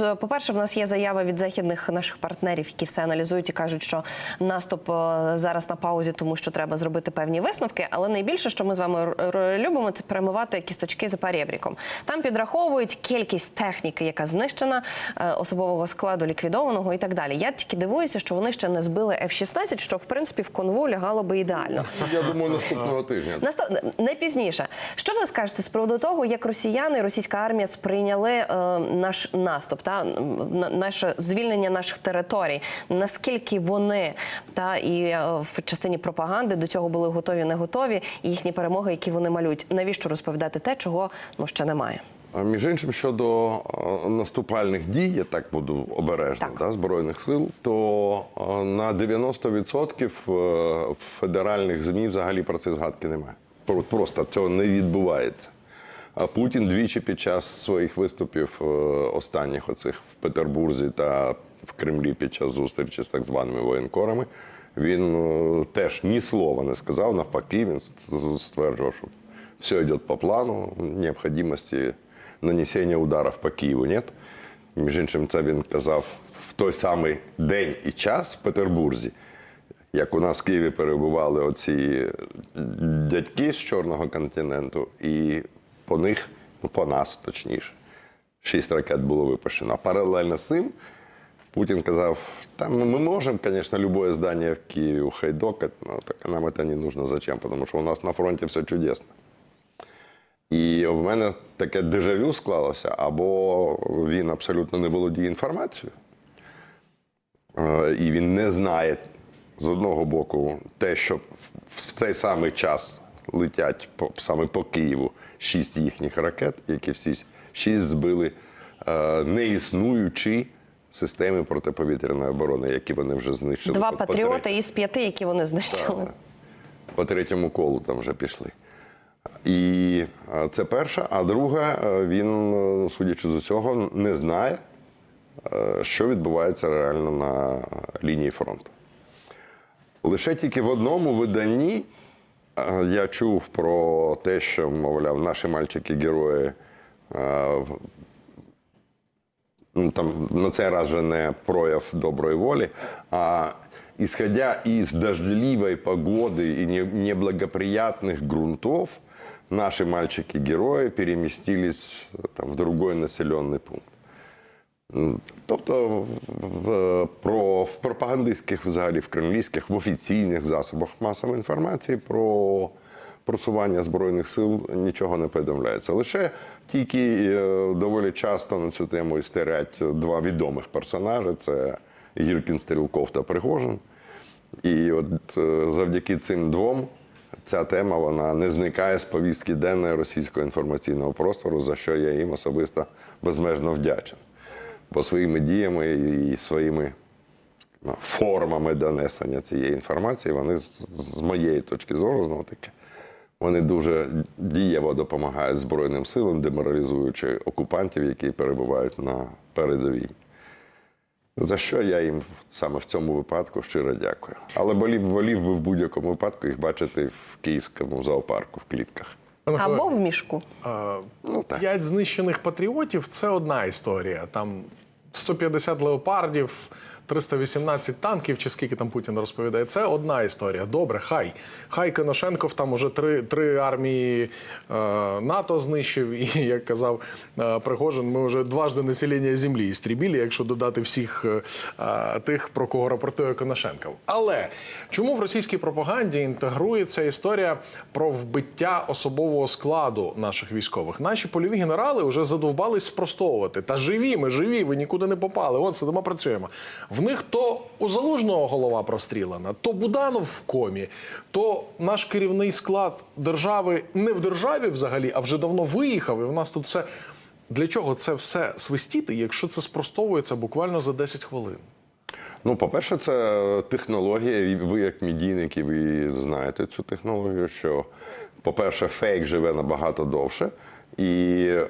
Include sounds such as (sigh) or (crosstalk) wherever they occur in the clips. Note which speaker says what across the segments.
Speaker 1: Е, По-перше, в нас є заява від західних наших партнерів, які все аналізують і кажуть, що наступ е, зараз на паузі, тому що треба зробити певні висновки. Але найбільше, що ми з вами любимо, це перемивати кісточки за перебріком. Там підраховують кількість техніки, яка знищена, е, особового складу ліквідованого і так далі. Я тільки дивуюся, що вони ще не збили F-16, що в принципі в конву лягало би ідеально.
Speaker 2: Я думаю, наступного тижня.
Speaker 1: Не пізніше. Що ви скажете з приводу того, як росіяни, російська армія сприйняли е, наш наступ та на- наше звільнення наших територій? Наскільки вони та і е, в частині пропаганди до цього були готові, не готові, і їхні перемоги, які вони малюють? Навіщо розповідати те, чого ну ще немає?
Speaker 2: Між іншим, щодо е, наступальних дій, я так буду обережно,
Speaker 1: Так.
Speaker 2: да, Збройних сил, то е, на 90% е, в федеральних ЗМІ взагалі про це згадки немає. Про- Просто цього не відбувається. Путін двічі під час своїх виступів е, останніх оцих в Петербурзі та в Кремлі під час зустрічі з так званими воєнкорами, він е, теж ні слова не сказав. Навпаки, він стверджував, що все йде по плану, необхідності нанесення ударів по Києву нет. Між іншим, це він казав в той самий день і час в Петербурзі, як у нас в Києві перебували оці дядьки з Чорного континенту, і по них, ну по нас точніше, шість ракет було випущено. Паралельно з цим Путін казав, там ну, ми можемо, звісно, любое здання в Києві ухайдокати, але так нам це не нужно зачем, тому що у нас на фронті все чудесно. І в мене таке дежавю склалося, або він абсолютно не володіє інформацією, е, і він не знає з одного боку те, що в цей самий час летять по, саме по Києву шість їхніх ракет, які всі шість збили е, неіснуючі системи протиповітряної оборони, які вони вже знищили.
Speaker 1: Два
Speaker 2: по- по
Speaker 1: патріоти із п'яти, які вони знищили.
Speaker 2: по третьому колу там вже пішли. І е, це перше. А друге, е, він, е, судячи з усього, не знає, що відбувається реально на лінії фронту. Лише тільки в одному виданні я чув про те, що, мовляв, наші мальчики-герої е, в- ну, там на цей раз вже не прояв доброї волі, а исходя из дождливой погоды и не- неблагоприятных грунтов, наши мальчики-герои переместились э, там, в другой населенный пункт. Тобто в, про, в пропагандистських, взагалі в кремлівських, в офіційних засобах масової інформації про просування Збройних сил нічого не повідомляється. Лише тільки е, доволі часто на цю тему істерять два відомих персонажі: це Гіркін Стрілков та Пригожин. І от е, завдяки цим двом ця тема вона не зникає з повістки денної російського інформаційного простору, за що я їм особисто безмежно вдячен. Бо своїми діями і своїми ну, формами донесення цієї інформації, вони з, з моєї точки зору, знову таки, вони дуже дієво допомагають Збройним силам, деморалізуючи окупантів, які перебувають на передовій. За що я їм саме в цьому випадку щиро дякую. Але волів, волів би в будь-якому випадку їх бачити в київському зоопарку в клітках.
Speaker 1: Або в мішку.
Speaker 2: Ну.
Speaker 3: П'ять знищених патріотів це одна історія. Там 150 леопардів, 318 танків, чи скільки там Путін розповідає. Це одна історія. Добре, хай. Хай Коношенков там уже три, три армії е, НАТО знищив, і як казав е, Пригожин, ми вже дважди населення землі істрібілі, якщо додати всіх е, е, тих, про кого рапортує Коношенков. Але чому в російській пропаганді інтегрується історія про вбиття особового складу наших військових? Наші польові генерали вже задовбались спростовувати. Та живі, ми живі, ви нікуди не попали. От сидимо, працюємо. В них то у залужного голова прострілена, то Буданов в комі, то наш керівний склад держави не в державі взагалі, а вже давно виїхав. І в нас тут все. Для чого це все свистіти, якщо це спростовується буквально за 10 хвилин?
Speaker 2: Ну, по-перше, це технологія. Ви, як медійники, ви знаєте цю технологію, що, по-перше, фейк живе набагато довше і е,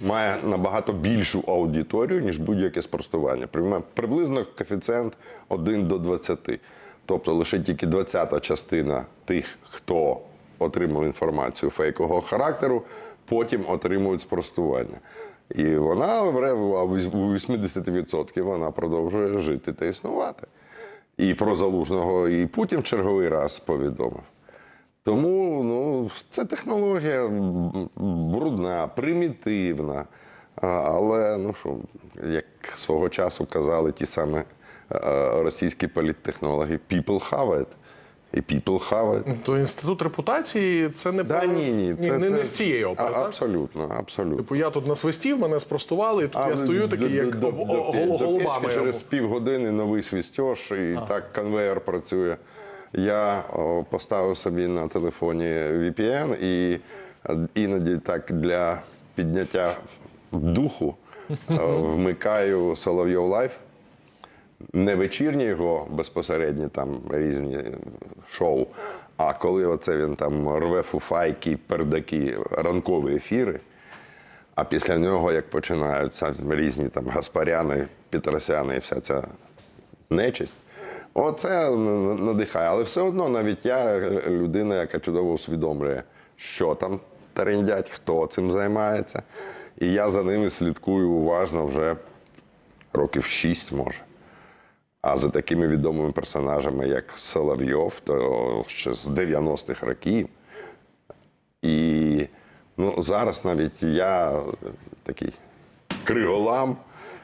Speaker 2: має набагато більшу аудиторію, ніж будь-яке спростування. Приблизно коефіцієнт 1 до 20. Тобто лише тільки 20-та частина тих, хто отримав інформацію фейкового характеру, потім отримують спростування. І вона у 80% вона продовжує жити та існувати. І про залужного, і Путін в черговий раз повідомив. Тому ну, це технологія брудна, примітивна. Але ну що, як свого часу казали ті самі е, російські політтехнологи, people have it. І people have it.
Speaker 3: То інститут репутації це не
Speaker 2: Да,
Speaker 3: про-
Speaker 2: ні, ні, це,
Speaker 3: не,
Speaker 2: це,
Speaker 3: не з цієї опери.
Speaker 2: А,
Speaker 3: так?
Speaker 2: Абсолютно, абсолютно.
Speaker 3: Типу я тут насвистів, мене спростували, і тут
Speaker 2: А
Speaker 3: я стою такий,
Speaker 2: до-
Speaker 3: як
Speaker 2: до-
Speaker 3: об-
Speaker 2: до-
Speaker 3: о-
Speaker 2: до- до
Speaker 3: голубами.
Speaker 2: через півгодини новий свістьош, і так конвейер працює. Я поставив собі на телефоні VPN і е, іноді так для підняття духу (laughs) е, вмикаю Соловйов Лайф. Не вечірні його безпосередні там різні шоу, а коли оце він там рве фуфайки, пердаки, ранкові ефіри. А після нього, як починаються різні там Гаспаряни, Петросяни і вся ця нечисть, оце надихає. Але все одно навіть я людина, яка чудово усвідомлює, що там трендять, хто цим займається. І я за ними слідкую уважно вже років шість, може. А за такими відомими персонажами, як Соловйов, то ще з 90-х років. І ну, зараз навіть я такий криголам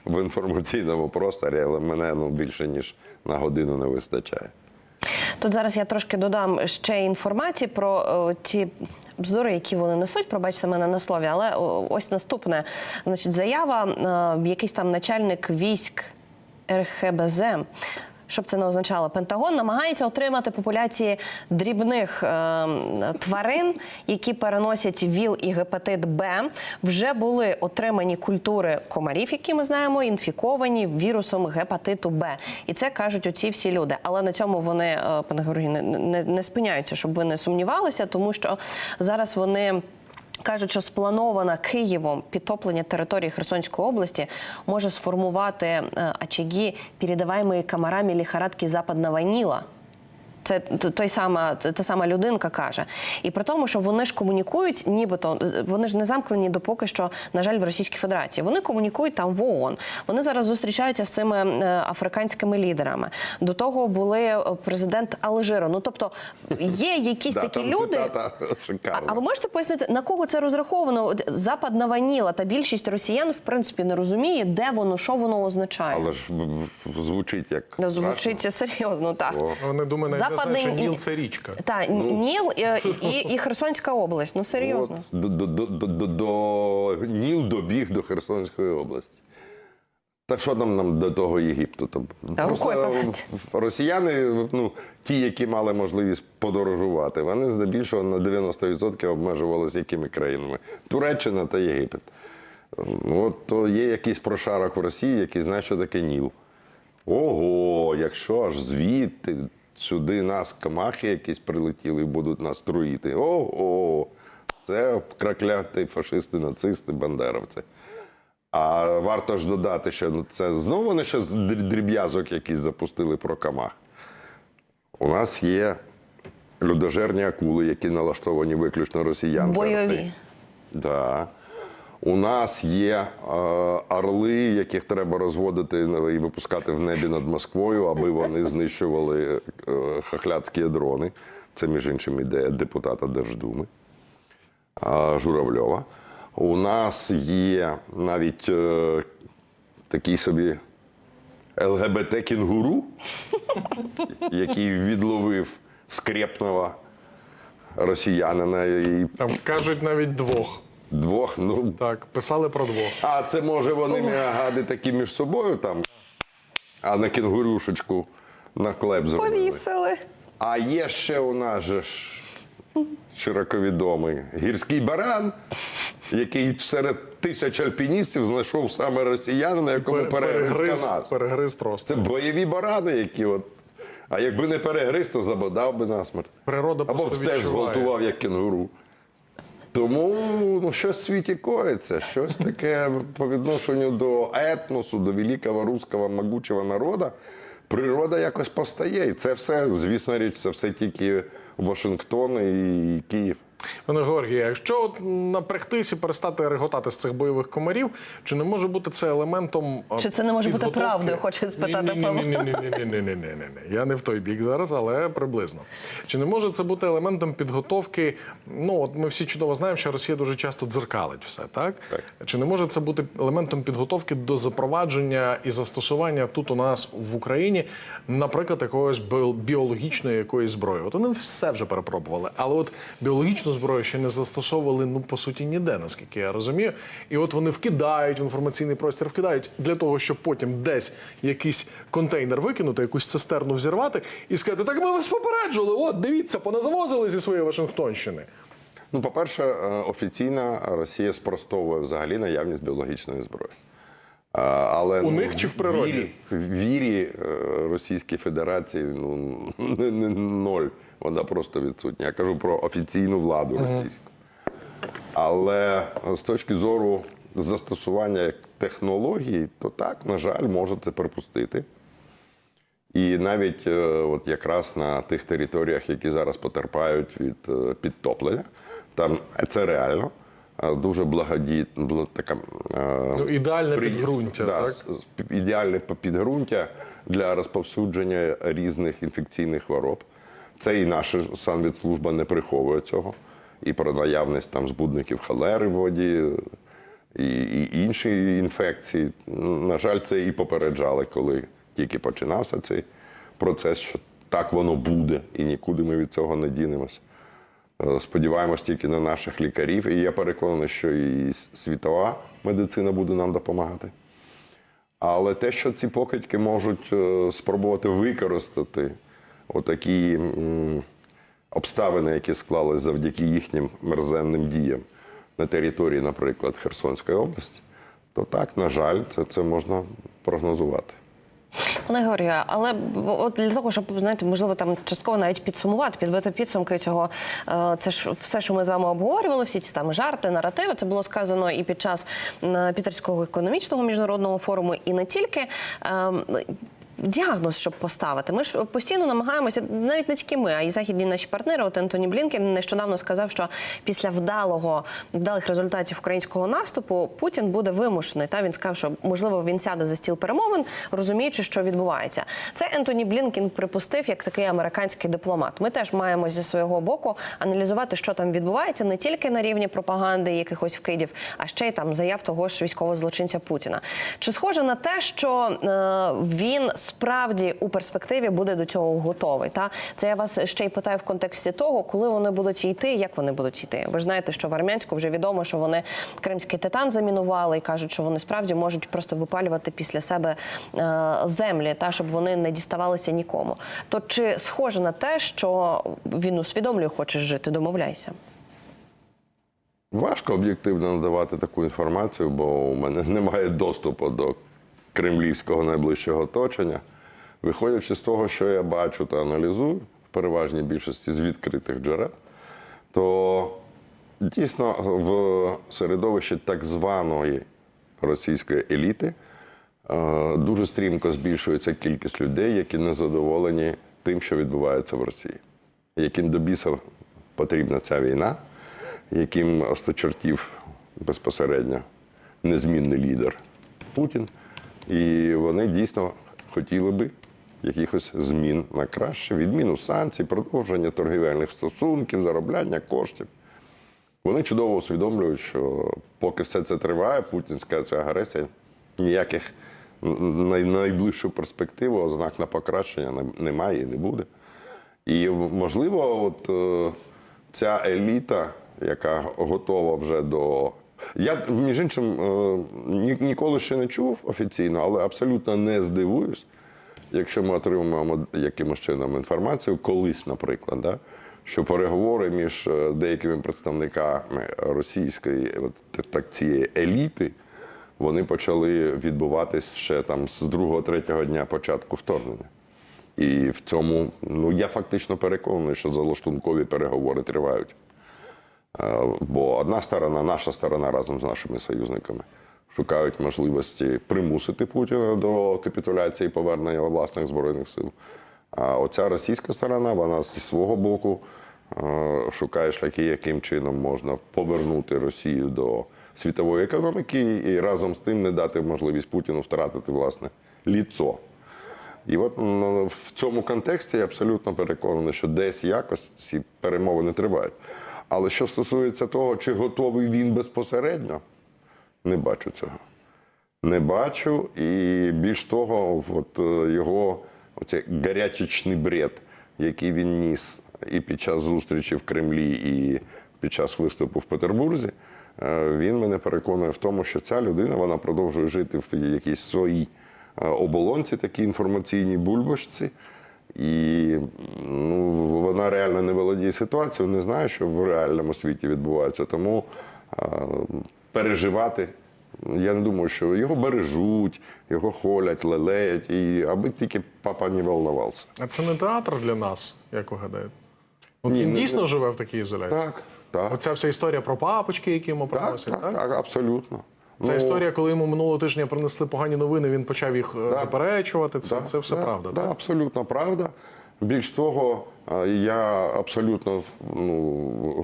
Speaker 2: в інформаційному просторі, але мене ну, більше ніж на годину не вистачає.
Speaker 1: Тут зараз я трошки додам ще інформації про о, ті бздури, які вони несуть. Пробачте мене на слові, але о, ось наступне. Значить, заява, О, якийсь там начальник військ РХБЗ. Щоб це не означало, Пентагон намагається отримати популяції дрібних е, тварин, які переносять ВІЛ і гепатит Б. Вже були отримані культури комарів, які ми знаємо, інфіковані вірусом гепатиту Б. І це кажуть оці всі люди. Але на цьому вони, е, пане Георгію, не, не, не спиняються, щоб ви не сумнівалися, тому що зараз вони. Кажуть, що спланована Києвом підтоплення території Херсонської області може сформувати е, очаги, передаваємої комарами лихорадки западного Ніла. Це той сама, та сама людинка каже. І при тому, що вони ж комунікують, нібито вони ж не замкнені допоки що, на жаль, в Російській Федерації. Вони комунікують там в ООН. Вони зараз зустрічаються з цими е, африканськими лідерами. До того були е, президент Алжиру. Ну тобто є якісь (laughs) такі люди. (laughs) А, ви можете пояснити, на кого це розраховано? Западна ваніла та більшість росіян, в принципі, не розуміє, де воно, що воно означає.
Speaker 2: Але ж звучить як.
Speaker 1: Звучить серйозно, так.
Speaker 3: Вони думають, знають, що Ніл це річка.
Speaker 1: Та Ніл е, і, і Херсонська область. Ну серйозно.
Speaker 2: От, до, до, до, до, Ніл добіг до Херсонської області. Так що там нам до того Єгипту? Там
Speaker 1: подати.
Speaker 2: росіяни, ну ті, які мали можливість подорожувати, вони здебільшого на 90% обмежувалися якими країнами? Туреччина та Єгипет. От то є якийсь прошарок в Росії, який знає, що таке Ніл. Ого, якщо аж звідти сюди нас камахи якісь прилетіли і будуть нас труїти. Ого, це кракляті фашисти, нацисти, бандеровці. А варто ж додати, що ну, це знову вони ще з дріб'язок якісь запустили про камах. У нас є людожерні акули, які налаштовані виключно росіян.
Speaker 1: Бойові.
Speaker 2: Да. У нас є е, орли, яких треба розводити і випускати в небі над Москвою, аби вони знищували е, хахляцькі дрони. Це, між іншим, ідея депутата Держдуми е, Журавльова. У нас є навіть е, такий собі ЛГБТ-кінгуру, який відловив скрепного росіянина і
Speaker 3: Там кажуть навіть двох.
Speaker 2: Двох. Ну,
Speaker 3: Так, писали про двох.
Speaker 2: а це може вони мягади такі між собою там, а на кінгурюшечку на хлеб зробили.
Speaker 1: Повісили.
Speaker 2: А є ще у нас же ж широковідомий гірський баран, який серед тисяч альпіністів знайшов саме росіянина, якому
Speaker 3: Пер-
Speaker 2: перегриз
Speaker 3: Перегриз,
Speaker 2: канат.
Speaker 3: перегриз просто.
Speaker 2: Це бойові барани, які от. А якби не перегриз, то забодав би насмерть.
Speaker 3: Природа
Speaker 2: Або
Speaker 3: просто
Speaker 2: теж
Speaker 3: відчуває.
Speaker 2: зґвалтував, як кенгуру. Тому ну, щось в світі коїться, щось таке по відношенню до етносу, до великого руського могучого народу. Природа якось постає. І це все, звісно річ, це все тільки Вашингтон і Київ.
Speaker 3: Пане Георгію, якщо от напрягтись і перестати реготати з цих бойових комарів, чи не може бути це елементом
Speaker 1: Чи це не може бути
Speaker 3: підготовки?
Speaker 1: правдою, хоче спитати Павло.
Speaker 3: ні, ні, ні, ні, ні, ні, ні, ні, ні. Я не в той бік зараз, але приблизно. Чи не може це бути елементом підготовки? Ну от ми всі чудово знаємо, що Росія дуже часто дзеркалить все, так?
Speaker 2: Так.
Speaker 3: Чи не може це бути елементом підготовки до запровадження і застосування тут у нас в Україні, наприклад, якогось біо- біологічної якоїсь зброї? От вони все вже перепробували, але от біологічну зброю ще не застосовували ну по суті ніде, наскільки я розумію. І от вони вкидають в інформаційний простір, вкидають для того, щоб потім десь якийсь контейнер викинути, якусь цистерну взірвати і сказати: так ми вас попереджували. От дивіться, поназавозили зі своєї Вашингтонщини.
Speaker 2: Ну, по-перше, е, офіційно Росія спростовує взагалі наявність біологічної зброї. Але
Speaker 3: У
Speaker 2: ну,
Speaker 3: них чи в природі?
Speaker 2: Вірі, вірі е, Російській Федерації ну, (laughs) не, не, ноль. Вона просто відсутня. Я кажу про офіційну владу російську. Але з точки зору застосування як технології, то так, на жаль, може це припустити. І навіть е, от якраз на тих територіях, які зараз потерпають від е, підтоплення, там це реально. е, Дуже благодійна така
Speaker 3: Ну, ідеальне
Speaker 2: спри-
Speaker 3: підґрунтя,
Speaker 2: да,
Speaker 3: так?
Speaker 2: ідеальне підґрунтя для розповсюдження різних інфекційних хвороб. Це і наша санвідслужба не приховує цього. І про наявність там збудників холери в воді, і, і інші інфекції. Ну, На жаль, це і попереджали, коли тільки починався цей процес, що так воно буде, і нікуди ми від цього не дінемося. Е, Сподіваємось тільки на наших лікарів, і я переконаний, що і світова медицина буде нам допомагати. Але те, що ці покидьки можуть е, спробувати використати отакі обставини, які склались завдяки їхнім мерзенним діям на території, наприклад, Херсонської області, то так, на жаль, це, це можна прогнозувати.
Speaker 1: Пане Георгію, але от для того, щоб знаєте, можливо, там частково навіть підсумувати, підбити підсумки цього, е, це ж все, що ми з вами обговорювали, всі ці там жарти, наративи. Це було сказано і під час Пітерського економічного міжнародного форуму, і не тільки. Діагноз, щоб поставити. Ми ж постійно намагаємося, навіть не тільки ми, а й західні наші партнери. От Ентоні Блінкен нещодавно сказав, що після вдалого вдалих результатів українського наступу Путін буде вимушений. Та він сказав, що можливо він сяде за стіл перемовин, розуміючи, що відбувається. Це Ентоні Блінкен припустив як такий американський дипломат. Ми теж маємо зі свого боку аналізувати, що там відбувається, не тільки на рівні пропаганди, якихось вкидів, а ще й там заяв того ж військового злочинця Путіна. Чи схоже на те, що е, він справді у перспективі буде до цього готовий? Та це я вас ще й питаю в контексті того, коли вони будуть йти, як вони будуть йти. Ви ж знаєте, що в Армянську вже відомо, що вони кримський титан замінували і кажуть, що вони справді можуть просто випалювати після себе е, землі, та щоб вони не діставалися нікому. То чи схоже на те, що він усвідомлює, хочеш жити, домовляйся?
Speaker 2: Важко об'єктивно надавати таку інформацію, бо у мене (laughs) немає доступу до кремлівського найближчого оточення. Виходячи з того, що я бачу та аналізую в переважній більшості з відкритих джерел, то дійсно в середовищі так званої російської еліти е, дуже стрімко збільшується кількість людей, які не задоволені тим, що відбувається в Росії, яким до біса потрібна ця війна, яким осточертів безпосередньо незмінний лідер Путін. І вони дійсно хотіли би якихось змін на краще, відміну санкцій, продовження торгівельних стосунків, заробляння коштів. Вони чудово усвідомлюють, що поки все це триває, путінська ця агресія ніяких на найближчу перспективу ознак на покращення немає і не буде. І можливо, от е, ця еліта, яка готова вже до. Я, між іншим, е, ні- ніколи ще не чув офіційно, але абсолютно не здивуюсь, якщо ми отримаємо якимось чином інформацію, колись, наприклад, да, що переговори між е, деякими представниками російської так цієї еліти, вони почали відбуватись ще там з другого-третього дня початку вторгнення. І в цьому, ну я фактично переконаний, що залаштункові переговори тривають. Е, Бо одна сторона, наша сторона разом з нашими союзниками шукають можливості примусити Путіна до капітуляції повернення власних збройних сил. А оця російська сторона, вона зі свого боку е, шукає шляхи, яким чином можна повернути Росію до світової економіки і разом з тим не дати можливість Путіну втратити власне ліцо. І от в цьому контексті я абсолютно переконаний, що десь якось ці перемовини тривають. Але що стосується того, чи готовий він безпосередньо, не бачу цього. Не бачу. І більш того, от е, його оцей гарячечний бред, який він ніс і під час зустрічі в Кремлі, і під час виступу в Петербурзі, е, він мене переконує в тому, що ця людина вона продовжує жити в якійсь своїй е, оболонці, такій інформаційній бульбашці. І ну, вона реально не володіє ситуацією, не знає, що в реальному світі відбувається. Тому е, переживати. Я не думаю, що його бережуть, його холять, лелеять, і аби тільки папа не волновався.
Speaker 3: А це не театр для нас, як ви гадаєте? От
Speaker 2: Ні,
Speaker 3: він
Speaker 2: не-
Speaker 3: дійсно живе в такій ізоляції.
Speaker 2: Так, так.
Speaker 3: Оця вся історія про папочки, які йому
Speaker 2: Так,
Speaker 3: приносять,
Speaker 2: так, так, абсолютно.
Speaker 3: Це
Speaker 2: Ну,
Speaker 3: історія, коли йому минулого тижня принесли погані новини, він почав їх е,
Speaker 2: Так.
Speaker 3: заперечувати. Це,
Speaker 2: да,
Speaker 3: це все
Speaker 2: да,
Speaker 3: правда.
Speaker 2: Да,
Speaker 3: так?
Speaker 2: абсолютно правда. Більш того, е, я абсолютно ну,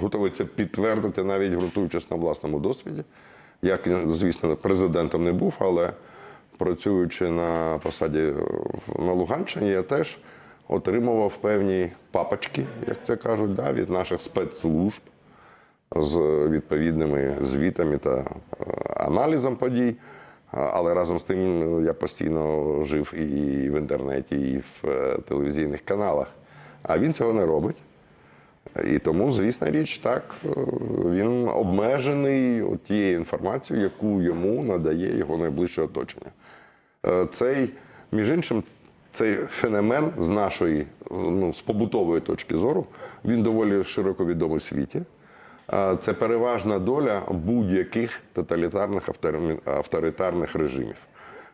Speaker 2: готовий це підтвердити, навіть ґрунтуючись на власному досвіді. Я, звісно, президентом не був, але працюючи на посаді е, на Луганщині, я теж отримував певні папочки, як це кажуть, да, від наших спецслужб з відповідними звітами та е, аналізом подій. Але разом з тим е, я постійно жив і в інтернеті, і в е, телевізійних каналах. А він цього не робить. І тому, звісна річ, так, він обмежений тією інформацією, яку йому надає його найближче оточення. Цей, між іншим, цей феномен з нашої, ну, з побутової точки зору, він доволі широко відомий в світі. Це переважна доля будь-яких тоталітарних автор- авторитарних режимів,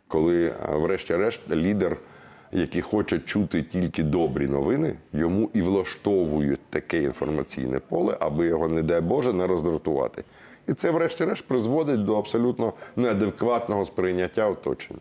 Speaker 2: коли, врешті-решт, лідер, який хоче чути тільки добрі новини, йому і влаштовують таке інформаційне поле, аби його, не дай Боже, не роздратувати. І це, врешті-решт, призводить до абсолютно неадекватного сприйняття оточення.